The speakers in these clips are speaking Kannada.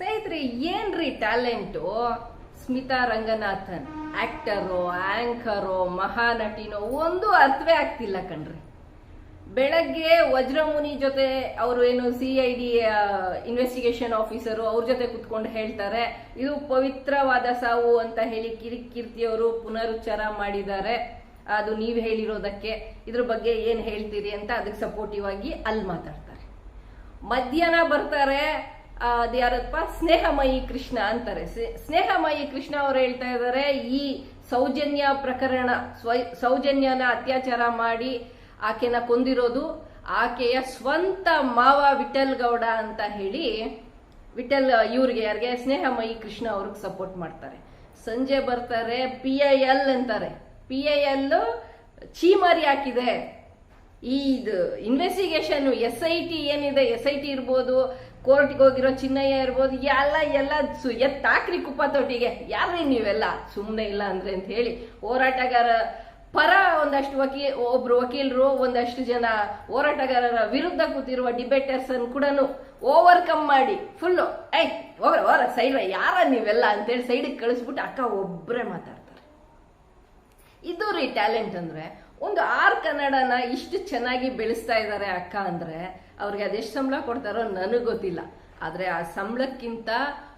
ಸ್ನೇಹಿತರೆ, ಏನ್ರಿ talent? Smita Ranganathan, actor, anchor, ಮಹಾನಟಿನೋ, ಒಂದು ಅರ್ಥವೇ ಆಗ್ತಿಲ್ಲ ಕಣ್ರಿ. ಬೆಳಗ್ಗೆ ವಜ್ರಮುನಿ ಜೊತೆ ಅವರು ಏನು C I D investigation officer ಅವ್ರ ಜೊತೆ ಕುತ್ಕೊಂಡು ಹೇಳ್ತಾರೆ, ಇದು ಪವಿತ್ರವಾದ ಸಾವು ಅಂತ ಹೇಳಿ ಕಿರಿ ಅವರು ಪುನರುಚ್ಚಾರ ಮಾಡಿದ್ದಾರೆ. ಅದು ನೀವು ಹೇಳಿರೋದಕ್ಕೆ, ಇದ್ರ ಬಗ್ಗೆ ಏನ್ ಹೇಳ್ತೀರಿ ಅಂತ ಅದಕ್ಕೆ ಸಪೋರ್ಟಿವ್ ಆಗಿ ಅಲ್ಲಿ ಮಾತಾಡ್ತಾರೆ. ಮಧ್ಯಾಹ್ನ ಬರ್ತಾರೆ ಅದು ಯಾರಪ್ಪ ಸ್ನೇಹಮಯಿ ಕೃಷ್ಣ ಅಂತಾರೆ. ಸ್ನೇ- ಸ್ನೇಹಮಯಿ ಕೃಷ್ಣ ಅವ್ರು ಹೇಳ್ತಾ ಇದ್ದಾರೆ ಈ ಸೌಜನ್ಯ ಪ್ರಕರಣ ಸೌಜನ್ಯನ ಅತ್ಯಾಚಾರ ಮಾಡಿ ಆಕೆನ ಕೊಂದಿರೋದು ಆಕೆಯ ಸ್ವಂತ ಮಾವ ವಿಠಲ್ ಗೌಡ ಅಂತ ಹೇಳಿ ವಿಠಲ್, ಇವ್ರಿಗೆ ಯಾರಿಗೆ? ಸ್ನೇಹಮಯಿ ಕೃಷ್ಣ ಅವ್ರಿಗೆ ಸಪೋರ್ಟ್ ಮಾಡ್ತಾರೆ. ಸಂಜೆ ಬರ್ತಾರೆ ಪಿ ಐ ಎಲ್ ಅಂತಾರೆ. ಪಿ ಐ ಎಲ್ ಚೀಮಾರಿ ಹಾಕಿದೆ. ಈ ಇನ್ವೆಸ್ಟಿಗೇಷನ್ ಎಸ್ ಐ ಟಿ ಏನಿದೆ ಎಸ್ ಐ ಟಿ ಇರ್ಬೋದು ಕೋರ್ಟ್ಗೆ ಹೋಗಿರೋ ಚಿನ್ನಯ್ಯ ಇರ್ಬೋದು, ಎಲ್ಲ ಎಲ್ಲ ಸು, ಎತ್ತಾಕ್ರಿ ಕುಪ್ಪ ತೊಟ್ಟಿಗೆ ಯಾರ್ರಿ ನೀವೆಲ್ಲ? ಸುಮ್ಮನೆ ಇಲ್ಲ ಅಂದ್ರೆ ಅಂತ ಹೇಳಿ ಹೋರಾಟಗಾರ ಪರ ಒಂದಷ್ಟು ವಕೀ, ಒಬ್ರು ವಕೀಲರು ಒಂದಷ್ಟು ಜನ ಹೋರಾಟಗಾರರ ವಿರುದ್ಧ ಕೂತಿರುವ ಡಿಬೇಟರ್ಸ್ ಅನ್ನು ಕೂಡ ಓವರ್ಕಮ್ ಮಾಡಿ ಫುಲ್ಲು ಐ ಹೋಗ್ರ ಹೋರ ಸೈಡ್ ಯಾರ ನೀವೆಲ್ಲ ಅಂತೇಳಿ ಸೈಡಿಗೆ ಕಳಿಸ್ಬಿಟ್ಟು ಅಕ್ಕ ಒಬ್ಬರೇ ಮಾತಾಡ್ತಾರೆ. ಇದು ರೀ ಟ್ಯಾಲೆಂಟ್ ಅಂದ್ರೆ. ಒಂದು ಆರ್ ಕನ್ನಡನ ಇಷ್ಟು ಚೆನ್ನಾಗಿ ಬೆಳೆಸ್ತಾ ಇದ್ದಾರೆ ಅಕ್ಕ ಅಂದ್ರೆ, ಅವ್ರಿಗೆ ಅದೆಷ್ಟು ಸಂಬಳ ಕೊಡ್ತಾರೋ ನನಗೆ ಗೊತ್ತಿಲ್ಲ. ಆದ್ರೆ ಆ ಸಂಬಳಕ್ಕಿಂತ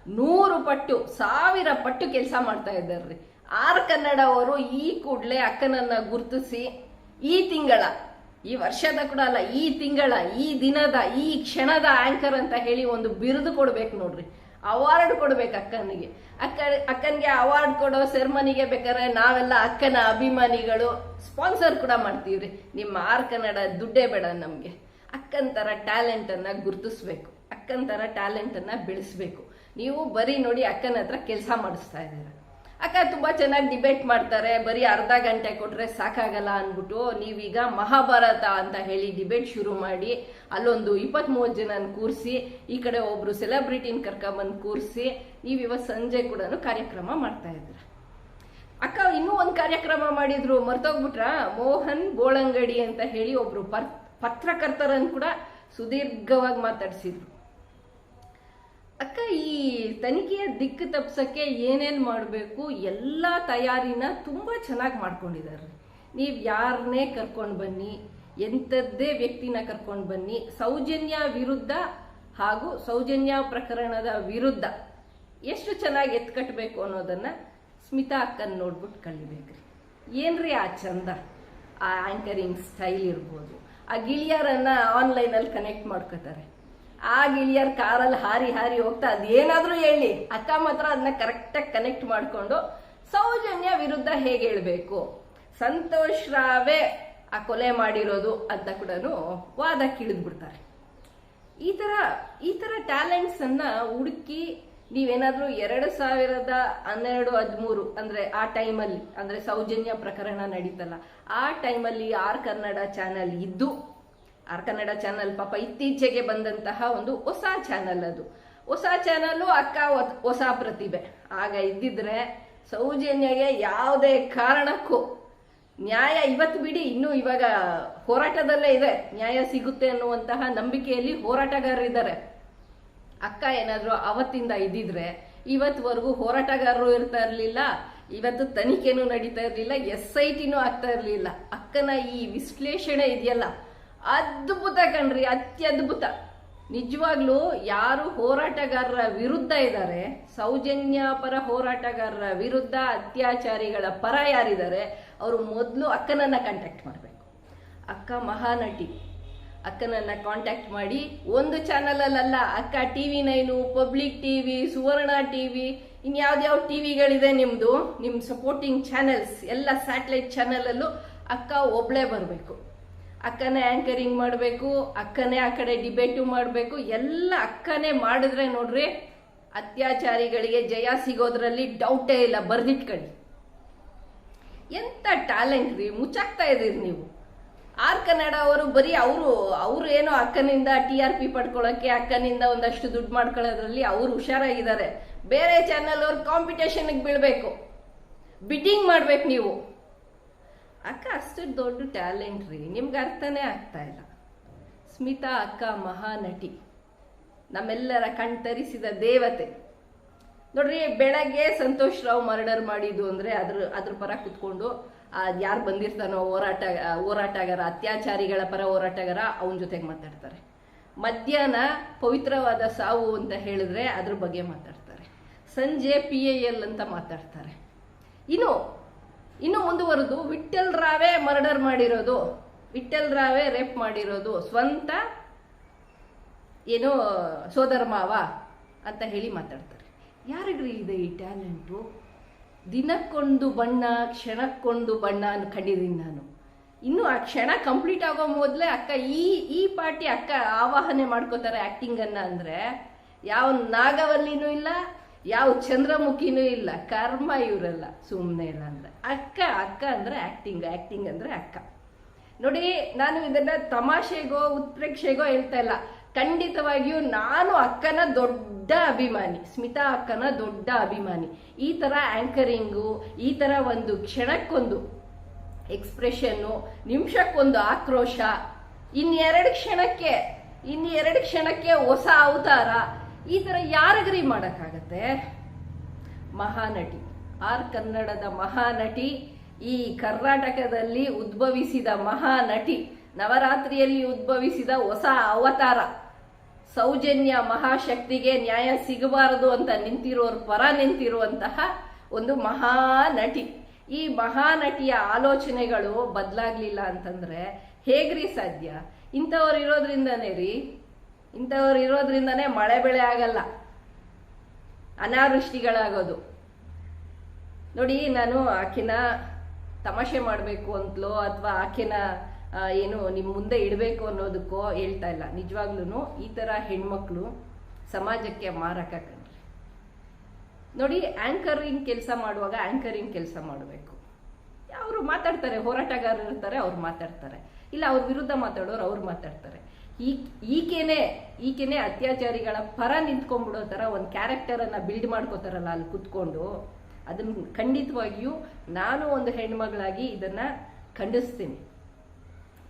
ನೂರು ಪಟ್ಟು, ಸಾವಿರ ಪಟ್ಟು ಕೆಲಸ ಮಾಡ್ತಾ ಇದ್ದಾರ್ರಿ ಆರ್ ಕನ್ನಡ ಅವರು ಈ ಕೂಡಲೇ ಅಕ್ಕನನ್ನ ಗುರುತಿಸಿ, ಈ ತಿಂಗಳ, ಈ ವರ್ಷದ ಕೂಡ ಅಲ್ಲ, ಈ ತಿಂಗಳ, ಈ ದಿನದ, ಈ ಕ್ಷಣದ ಆಂಕರ್ ಅಂತ ಹೇಳಿ ಒಂದು ಬಿರುದು ಕೊಡ್ಬೇಕು ನೋಡ್ರಿ. ಅವಾರ್ಡ್ ಕೊಡ್ಬೇಕು ಅಕ್ಕನಿಗೆ. ಅಕ್ಕ, ಅಕ್ಕನಿಗೆ ಅವಾರ್ಡ್ ಕೊಡೋ ಸೆರ್ಮನಿಗೆ ಬೇಕಾದ್ರೆ ನಾವೆಲ್ಲ ಅಕ್ಕನ ಅಭಿಮಾನಿಗಳು ಸ್ಪಾನ್ಸರ್ ಕೂಡ ಮಾಡ್ತೀವ್ರಿ. ನಿಮ್ಮ ಆರ್ ಕನ್ನಡ ದುಡ್ಡೇ ಬೇಡ ನಮ್ಗೆ. ಅಕ್ಕನ ಟ್ಯಾಲೆಂಟ್ ಅನ್ನ ಗುರುತಿಸ್ಬೇಕು. ಅಕ್ಕನ ಟ್ಯಾಲೆಂಟ್ ಅನ್ನ ಬೆಳೆಸ್ಬೇಕು. ನೀವು ಬರೀ ನೋಡಿ ಅಕ್ಕನ ಹತ್ರ ಕೆಲಸ ಮಾಡಿಸ್ತಾ ಇದ್ದೀರ. ಅಕ್ಕ, ತುಂಬಾ ಚೆನ್ನಾಗಿ ಡಿಬೇಟ್ ಮಾಡ್ತಾರೆ. ಬರೀ ಅರ್ಧ ಗಂಟೆ ಕೊಟ್ರೆ ಸಾಕಾಗಲ್ಲ ಅಂದ್ಬಿಟ್ಟು ನೀವೀಗ ಮಹಾಭಾರತ ಅಂತ ಹೇಳಿ ಡಿಬೇಟ್ ಶುರು ಮಾಡಿ, ಅಲ್ಲೊಂದು ಇಪ್ಪತ್ತ್ ಮೂವತ್ತು ಜನನ ಕೂರಿಸಿ, ಈ ಕಡೆ ಒಬ್ರು ಸೆಲೆಬ್ರಿಟಿನ ಕರ್ಕೊಂಬಂದು ಕೂರಿಸಿ, ನೀವು ಇವತ್ತು ಸಂಜೆ ಕೂಡ ಕಾರ್ಯಕ್ರಮ ಮಾಡ್ತಾ ಇದ್ರ ಅಕ್ಕ, ಇನ್ನೂ ಒಂದು ಕಾರ್ಯಕ್ರಮ ಮಾಡಿದ್ರು, ಮರ್ತೋಗ್ಬಿಟ್ರ? ಮೋಹನ್ ಬೋಳಂಗಡಿ ಅಂತ ಹೇಳಿ ಒಬ್ರು ಪತ್ರಕರ್ತರನ್ನು ಕೂಡ ಸುದೀರ್ಘವಾಗಿ ಮಾತಾಡಿಸಿದ್ರು. ತನಿಖೆಯ ದಿಕ್ಕು ತಪ್ಸೋಕ್ಕೆ ಏನೇನ್ ಮಾಡಬೇಕು, ಎಲ್ಲ ತಯಾರಿನ ತುಂಬಾ ಚೆನ್ನಾಗಿ ಮಾಡ್ಕೊಂಡಿದ್ದಾರೆ ನೀವು ಯಾರನ್ನೇ ಕರ್ಕೊಂಡು ಬನ್ನಿ, ಎಂಥದ್ದೇ ವ್ಯಕ್ತಿನ ಕರ್ಕೊಂಡು ಬನ್ನಿ, ಸೌಜನ್ಯ ವಿರುದ್ಧ ಹಾಗೂ ಸೌಜನ್ಯ ಪ್ರಕರಣದ ವಿರುದ್ಧ ಎಷ್ಟು ಚೆನ್ನಾಗಿ ಎತ್ಕಟ್ಟಬೇಕು ಅನ್ನೋದನ್ನ ಸ್ಮಿತಾ ಅಕ್ಕನ್ ನೋಡ್ಬಿಟ್ಟು ಕಲಿಬೇಕ್ರಿ ಏನ್ರಿ ಆ ಚಂದ? ಆ ಆಂಕರಿಂಗ್ ಸ್ಟೈಲ್ ಇರ್ಬೋದು. ಆ ಗಿಳಿಯರನ್ನು ಆನ್ಲೈನಲ್ಲಿ ಕನೆಕ್ಟ್ ಮಾಡ್ಕೋತಾರೆ. ಆ ಗಿಳಿಯರ್ ಕಾರಲ್ಲಿ ಹಾರಿ ಹಾರಿ ಹೋಗ್ತಾ ಅದೇನಾದ್ರೂ ಹೇಳಿ ಅಕ್ಕ ಮಾತ್ರ ಅದನ್ನ ಕರೆಕ್ಟಾಗಿ ಕನೆಕ್ಟ್ ಮಾಡಿಕೊಂಡು ಸೌಜನ್ಯ ವಿರುದ್ಧ ಹೇಗೆ ಹೇಳ್ಬೇಕು? ಸಂತೋಷ್ ರಾವೇ ಆ ಕೊಲೆ ಮಾಡಿರೋದು ಅಂತ ಕೂಡ ವಾದ ಬಿಡ್ತಾರೆ ಈ ತರ ಈ ತರ ಟ್ಯಾಲೆಂಟ್ಸ್ ಅನ್ನ ಹುಡುಕಿ ನೀವೇನಾದ್ರೂ ಎರಡು ಸಾವಿರದ ಹನ್ನೆರಡು, ಹದಿಮೂರು ಅಂದ್ರೆ ಆ ಟೈಮಲ್ಲಿ ಅಂದ್ರೆ ಸೌಜನ್ಯ ಪ್ರಕರಣ ನಡೀತಲ್ಲ, ಆ ಟೈಮಲ್ಲಿ ಆರ್ ಕನ್ನಡ ಚಾನಲ್ ಇದ್ದು ಆರ್ ಕನ್ನಡ ಚಾನಲ್ ಪಾಪ ಇತ್ತೀಚೆಗೆ ಬಂದಂತಹ ಒಂದು ಹೊಸ ಚಾನಲ್ ಅದು. ಹೊಸ ಚಾನಲ್ಲು ಅಕ್ಕ ಹೊಸ ಪ್ರತಿಭೆ. ಆಗ ಇದ್ದಿದ್ರೆ ಸೌಜನ್ಯಗೆ ಯಾವುದೇ ಕಾರಣಕ್ಕೂ ನ್ಯಾಯ ಇವತ್ತು ಬಿಡಿ, ಇನ್ನು ಇವಾಗ ಹೋರಾಟದಲ್ಲೇ ಇದೆ. ನ್ಯಾಯ ಸಿಗುತ್ತೆ ಅನ್ನುವಂತಹ ನಂಬಿಕೆಯಲ್ಲಿ ಹೋರಾಟಗಾರರಿದ್ದಾರೆ ಅಕ್ಕ ಏನಾದ್ರೂ ಅವತ್ತಿಂದ ಇದ್ದಿದ್ರೆ ಇವತ್ವರೆಗೂ ಹೋರಾಟಗಾರರು ಇರ್ತಾ ಇರಲಿಲ್ಲ, ಇವತ್ತು ತನಿಖೆನೂ ನಡೀತಾ ಇರಲಿಲ್ಲ, ಎಸ್ ಐ ಟಿನೂ ಆಗ್ತಾ ಇರಲಿಲ್ಲ. ಅಕ್ಕನ ಈ ವಿಶ್ಲೇಷಣೆ ಇದೆಯಲ್ಲ ಅದ್ಭುತ ಕಣ್ರಿ, ಅತ್ಯದ್ಭುತ. ನಿಜವಾಗ್ಲೂ ಯಾರು ಹೋರಾಟಗಾರರ ವಿರುದ್ಧ ಇದ್ದಾರೆ, ಸೌಜನ್ಯ ಪರ ಹೋರಾಟಗಾರರ ವಿರುದ್ಧ ಅತ್ಯಾಚಾರಿಗಳ ಪರ ಯಾರಿದ್ದಾರೆ, ಅವರು ಮೊದಲು ಅಕ್ಕನನ್ನ ಕಾಂಟ್ಯಾಕ್ಟ್ ಮಾಡಬೇಕು. ಅಕ್ಕ ಮಹಾನಟಿ. ಅಕ್ಕನನ್ನ ಕಾಂಟ್ಯಾಕ್ಟ್ ಮಾಡಿ, ಒಂದು ಚಾನಲ್ ಅಕ್ಕ ಅಕ್ಕ TV nine, public T V Suvarna T V ಇನ್ಯಾವ್ದ್ಯಾವ ಟಿವಿಗಳಿದೆ ನಿಮ್ಮದು ನಿಮ್ಮ ಸಪೋರ್ಟಿಂಗ್ ಚಾನೆಲ್ಸ್ ಎಲ್ಲ ಸ್ಯಾಟಲೈಟ್ ಚಾನೆಲ್ ಅಲ್ಲೂ ಅಕ್ಕ ಒಬ್ಳೆ ಬರಬೇಕು. ಅಕ್ಕನೇ ಆಂಕರಿಂಗ್ ಮಾಡಬೇಕು, ಅಕ್ಕನೇ ಆ ಕಡೆ ಡಿಬೇಟು ಮಾಡಬೇಕು, ಎಲ್ಲ ಅಕ್ಕನೇ ಮಾಡಿದ್ರೆ ನೋಡ್ರಿ ಅತ್ಯಾಚಾರಿಗಳಿಗೆ ಜಯ ಸಿಗೋದ್ರಲ್ಲಿ ಡೌಟೇ ಇಲ್ಲ, ಬರ್ದಿಟ್ಕೊಳ್ಳಿ. ಎಂಥ ಟ್ಯಾಲೆಂಟ್ ರೀ, ಮುಚ್ಚಾಕ್ತಾ ಇದ್ದೀರಿ ನೀವು. ಆರ್ ಕನ್ನಡ ಅವರು ಬರೀ ಅವರು ಅವರು ಏನೋ ಅಕ್ಕನಿಂದ ಟಿ ಆರ್ ಪಿ ಪಡ್ಕೊಳ್ಳೋಕ್ಕೆ ಅಕ್ಕನಿಂದ ಒಂದಷ್ಟು ದುಡ್ಡು ಮಾಡ್ಕೊಳ್ಳೋದ್ರಲ್ಲಿ ಅವರು ಹುಷಾರಾಗಿದ್ದಾರೆ. ಬೇರೆ ಚಾನೆಲ್ ಅವ್ರು ಕಾಂಪಿಟೇಷನ್ಗೆ ಬೀಳಬೇಕು. ಬಿಡ್ಡಿಂಗ್ ಮಾಡ್ಬೇಕು ನೀವು. ಅಕ್ಕ ಅಷ್ಟು ದೊಡ್ಡ ಟ್ಯಾಲೆಂಟ್ ರೀ. ನಿಮ್ಗೆ ಅರ್ಥನೇ ಆಗ್ತಾ ಇಲ್ಲ. ಸ್ಮಿತಾ ಅಕ್ಕ ಮಹಾನಟಿ. ನಮ್ಮೆಲ್ಲರ ಕಣ್ತರಿಸಿದ ದೇವತೆ. ನೋಡ್ರಿ, ಬೆಳಗ್ಗೆ ಸಂತೋಷ್ ರಾವ್ ಮರ್ಡರ್ ಮಾಡಿದ್ದು ಅಂದ್ರೆ ಅದ್ರ ಅದ್ರ ಪರ ಕುತ್ಕೊಂಡು ಯಾರು ಬಂದಿರ್ತಾನೋ ಹೋರಾಟ, ಹೋರಾಟಗಾರ, ಅತ್ಯಾಚಾರಿಗಳ ಪರ ಹೋರಾಟಗಾರ, ಅವನ ಜೊತೆಗೆ ಮಾತಾಡ್ತಾರೆ. ಮಧ್ಯಾಹ್ನ ಪವಿತ್ರವಾದ ಸಾವು ಅಂತ ಹೇಳಿದ್ರೆ ಅದ್ರ ಬಗ್ಗೆ ಮಾತಾಡ್ತಾರೆ. ಸಂಜೆ ಪಿ ಎಲ್ ಅಂತ ಮಾತಾಡ್ತಾರೆ. ಇನ್ನು ಇನ್ನು ಮುಂದುವರೆದು ವಿಠಲ್ ರಾವೇ ಮರ್ಡರ್ ಮಾಡಿರೋದು. ವಿಠಲ್ ರಾವೇ ರೇಪ್ ಮಾಡಿರೋದು. ಸ್ವಂತ ಏನೋ, ಸೋದರ ಮಾವ ಅಂತ ಹೇಳಿ ಮಾತಾಡ್ತಾರೆ. ಯಾರಿಗ್ರಿ ಇದೆ ಈ ಟ್ಯಾಲೆಂಟು? ದಿನಕ್ಕೊಂದು ಬಣ್ಣ, ಕ್ಷಣಕ್ಕೊಂದು ಬಣ್ಣ ಅನ್ಕೊಂಡಿದ್ದೀನಿ ನಾನು. ಇನ್ನು ಆ ಕ್ಷಣ ಕಂಪ್ಲೀಟ್ ಆಗೋ ಮೊದಲೇ ಅಕ್ಕ ಈ ಈ ಪಾರ್ಟಿ ಅಕ್ಕ ಆವಾಹನೆ ಮಾಡ್ಕೋತಾರೆ ಆ್ಯಕ್ಟಿಂಗನ್ನು ಅಂದರೆ. ಯಾವ ನಾಗವಲ್ಲಿನೂ ಇಲ್ಲ ಯಾವ ಚಂದ್ರಮುಖಿನೂ ಇಲ್ಲ, ಕರ್ಮ ಇವರಲ್ಲ ಸುಮ್ಮನೆ ಇಲ್ಲ ಅಂದ್ರೆ. ಅಕ್ಕ ಅಕ್ಕ ಅಂದ್ರೆ ಆಕ್ಟಿಂಗ್ ಆಕ್ಟಿಂಗ್ ಅಂದ್ರೆ ಅಕ್ಕ. ನೋಡಿ, ನಾನು ಇದನ್ನ ತಮಾಷೆಗೋ, ಉತ್ಪ್ರೇಕ್ಷೆಗೋ ಹೇಳ್ತಾ ಇಲ್ಲ. ಖಂಡಿತವಾಗಿಯೂ ನಾನು ಅಕ್ಕನ ದೊಡ್ಡ ಅಭಿಮಾನಿ, ಸ್ಮಿತಾ ಅಕ್ಕನ ದೊಡ್ಡ ಅಭಿಮಾನಿ. ಈ ತರ ಆಂಕರಿಂಗು ಈ ತರ ಒಂದು ಕ್ಷಣಕ್ಕೊಂದು ಎಕ್ಸ್ಪ್ರೆಷನ್ನು ನಿಮಿಷಕ್ಕೊಂದು ಆಕ್ರೋಶ ಇನ್ನೆರಡು ಕ್ಷಣಕ್ಕೆ ಇನ್ನೆರಡು ಕ್ಷಣಕ್ಕೆ ಹೊಸ ಅವತಾರ. ಈ ಥರ ಯಾರಿಗ್ರಿ ಮಾಡೋಕ್ಕಾಗತ್ತೆ? ಮಹಾನಟಿ. ಆರ್ ಕನ್ನಡದ ಮಹಾನಟಿ, ಈ ಕರ್ನಾಟಕದಲ್ಲಿ ಉದ್ಭವಿಸಿದ ಮಹಾನಟಿ, ನವರಾತ್ರಿಯಲ್ಲಿ ಉದ್ಭವಿಸಿದ ಹೊಸ ಅವತಾರ. ಸೌಜನ್ಯ ಮಹಾಶಕ್ತಿಗೆ ನ್ಯಾಯ ಸಿಗಬಾರದು ಅಂತ ನಿಂತಿರೋರ್ ಪರ ನಿಂತಿರುವಂತಹ ಒಂದು ಮಹಾನಟಿ. ಈ ಮಹಾನಟಿಯ ಆಲೋಚನೆಗಳು ಬದಲಾಗ್ಲಿಲ್ಲ ಅಂತಂದ್ರೆ ಹೇಗ್ರಿ ಸಾಧ್ಯ? ಇಂಥವ್ರು ಇರೋದ್ರಿಂದನೇ ರೀ. ಇಂಥವ್ರು ಇರೋದ್ರಿಂದನೇ ಮಳೆ ಬೆಳೆ ಆಗಲ್ಲ. ಅನಾವೃಷ್ಟಿಗಳಾಗೋದು. ನೋಡಿ, ನಾನು ಆಕೆನ ತಮಾಷೆ ಮಾಡಬೇಕು ಅಂತಲೋ ಅಥವಾ ಆಕೆನ ಏನು ನಿಮ್ಮ ಮುಂದೆ ಇಡಬೇಕು ಅನ್ನೋದಕ್ಕೋ ಹೇಳ್ತಾ ಇಲ್ಲ. ನಿಜವಾಗ್ಲೂ ಈ ಥರ ಹೆಣ್ಮಕ್ಳು ಸಮಾಜಕ್ಕೆ ಮಾರಕ ಕಣ್ರಿ. ನೋಡಿ ಆ್ಯಂಕರಿಂಗ್ ಕೆಲಸ ಮಾಡುವಾಗ ಆ್ಯಂಕರಿಂಗ್ ಕೆಲಸ ಮಾಡಬೇಕು. ಅವರು ಮಾತಾಡ್ತಾರೆ ಹೋರಾಟಗಾರರು ಇರ್ತಾರೆ ಅವ್ರು ಮಾತಾಡ್ತಾರೆ. ಇಲ್ಲ, ಅವ್ರ ವಿರುದ್ಧ ಮಾತಾಡೋರು ಅವ್ರು ಮಾತಾಡ್ತಾರೆ. ಈ ಈಕೆನೆ ಈಕೆನೆ ಅತ್ಯಾಚಾರಿಗಳ ಪರ ನಿಂತ್ಕೊಂಡ್ಬಿಡೋ ಥರ ಒಂದು ಕ್ಯಾರೆಕ್ಟರನ್ನು ಬಿಲ್ಡ್ ಮಾಡ್ಕೋತಾರಲ್ಲ ಅಲ್ಲಿ ಕುತ್ಕೊಂಡು. ಅದನ್ನ ಖಂಡಿತವಾಗಿಯೂ ನಾನು ಒಂದು ಹೆಣ್ಮಗಳಾಗಿ ಇದನ್ನ ಖಂಡಿಸ್ತೀನಿ.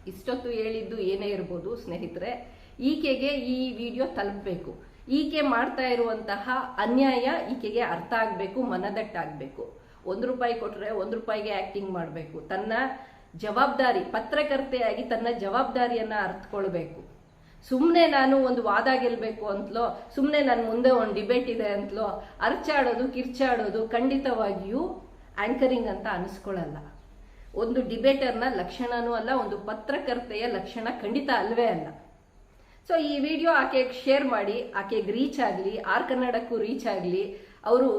ಇಷ್ಟೊತ್ತು ಹೇಳಿದ್ದು ಏನೇ ಇರ್ಬೋದು ಸ್ನೇಹಿತರೆ, ಈಕೆಗೆ ಈ ವಿಡಿಯೋ ತಲುಪಬೇಕು. ಈಕೆ ಮಾಡ್ತಾ ಇರುವಂತಹ ಅನ್ಯಾಯ ಈಕೆಗೆ ಅರ್ಥ ಆಗಬೇಕು, ಮನದಟ್ಟಾಗಬೇಕು. ಒಂದು ರೂಪಾಯಿ ಕೊಟ್ರೆ ಒಂದು ರೂಪಾಯಿಗೆ ಆಕ್ಟಿಂಗ್ ಮಾಡಬೇಕು. ತನ್ನ ಜವಾಬ್ದಾರಿ, ಪತ್ರಕರ್ತೆಯಾಗಿ ತನ್ನ ಜವಾಬ್ದಾರಿಯನ್ನ ಅರ್ಥಕೊಳ್ಬೇಕು ಸುಮ್ಮನೆ ನಾನು ಒಂದು ವಾದ ಗೆಲ್ಬೇಕು ಅಂತಲೋ ಸುಮ್ಮನೆ ನನ್ನ ಮುಂದೆ ಒಂದು ಡಿಬೇಟ್ ಇದೆ ಅಂತಲೋ ಅರ್ಚಾಡೋದು, ಕಿರ್ಚಾಡೋದು ಖಂಡಿತವಾಗಿಯೂ ಆಂಕರಿಂಗ್ ಅಂತ ಅನಿಸ್ಕೊಳ್ಳಲ್ಲ ಒಂದು ಡಿಬೇಟರ್ನ ಲಕ್ಷಣನೂ ಅಲ್ಲ, ಒಂದು ಪತ್ರಕರ್ತೆಯ ಲಕ್ಷಣ ಖಂಡಿತ ಅಲ್ವೇ ಅಲ್ಲ. ಸೊ ಈ ವಿಡಿಯೋ ಆಕೆಗೆ ಶೇರ್ ಮಾಡಿ, ಆಕೆಗೆ ರೀಚ್ ಆಗಲಿ, ಆರ್ ಕನ್ನಡಕ್ಕೂ ರೀಚ್ ಆಗಲಿ, ಅವರು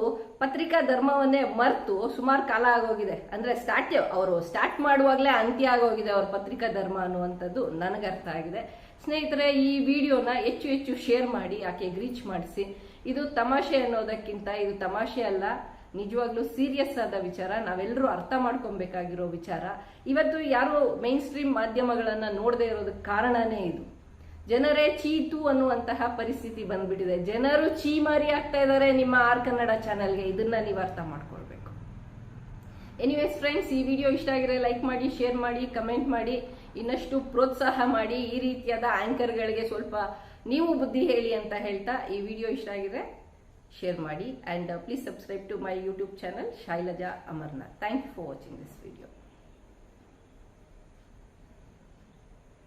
ಪತ್ರಿಕಾ ಧರ್ಮವನ್ನೇ ಮರೆತು ಸುಮಾರು ಕಾಲ ಆಗೋಗಿದೆ. ಅಂದರೆ ಸ್ಟಾರ್ಟ್, ಅವರು ಸ್ಟಾರ್ಟ್ ಮಾಡುವಾಗಲೇ ಅಂತ್ಯ ಆಗೋಗಿದೆ ಅವ್ರ ಪತ್ರಿಕಾ ಧರ್ಮ ಅನ್ನುವಂಥದ್ದು ನನಗೆ ಅರ್ಥ ಆಗಿದೆ. ಸ್ನೇಹಿತರೆ, ಈ ವಿಡಿಯೋನ ಹೆಚ್ಚು ಹೆಚ್ಚು ಶೇರ್ ಮಾಡಿ ಆಕೆಗೆ ರೀಚ್ ಮಾಡಿಸಿ. ಇದು ತಮಾಷೆ ಅನ್ನೋದಕ್ಕಿಂತ ಇದು ತಮಾಷೆ ಅಲ್ಲ, ನಿಜವಾಗ್ಲೂ ಸೀರಿಯಸ್ ಆದ ವಿಚಾರ. ನಾವೆಲ್ಲರೂ ಅರ್ಥ ಮಾಡ್ಕೊಬೇಕಾಗಿರೋ ವಿಚಾರ. ಇವತ್ತು ಯಾರು ಮೇನ್ ಸ್ಟ್ರೀಮ್ ಮಾಧ್ಯಮಗಳನ್ನ ನೋಡದೆ ಇರೋದಕ್ಕೆ ಕಾರಣನೇ ಇದು. ಜನರೇ ಚೀತು ಅನ್ನುವಂತಹ ಪರಿಸ್ಥಿತಿ ಬಂದ್ಬಿಟ್ಟಿದೆ. ಜನರು ಚೀಮಾರಿ ಆಗ್ತಾ ಇದ್ದಾರೆ ನಿಮ್ಮ ಆರ್ ಕನ್ನಡ ಚಾನೆಲ್ಗೆ ಇದನ್ನ ನೀವು ಅರ್ಥ ಮಾಡ್ಕೊಳ್ಬೇಕು ಎನಿವೇಸ್ ಫ್ರೆಂಡ್ಸ್ ಈ ವಿಡಿಯೋ ಇಷ್ಟ ಆಗಿದ್ರೆ ಲೈಕ್ ಮಾಡಿ ಶೇರ್ ಮಾಡಿ ಕಮೆಂಟ್ ಮಾಡಿ, ಇನ್ನಷ್ಟು ಪ್ರೋತ್ಸಾಹ ಮಾಡಿ, ಈ ರೀತಿಯಾದ ಆಂಕರ್ಗಳಿಗೆ ಸ್ವಲ್ಪ ನೀವು ಬುದ್ಧಿ ಹೇಳಿ ಅಂತ ಹೇಳ್ತಾ ಈ ವಿಡಿಯೋ ಇಷ್ಟ ಆಗಿದ್ರೆ ಶೇರ್ ಮಾಡಿ. And please subscribe to my YouTube channel Shailaja Amarnath thank you for watching this video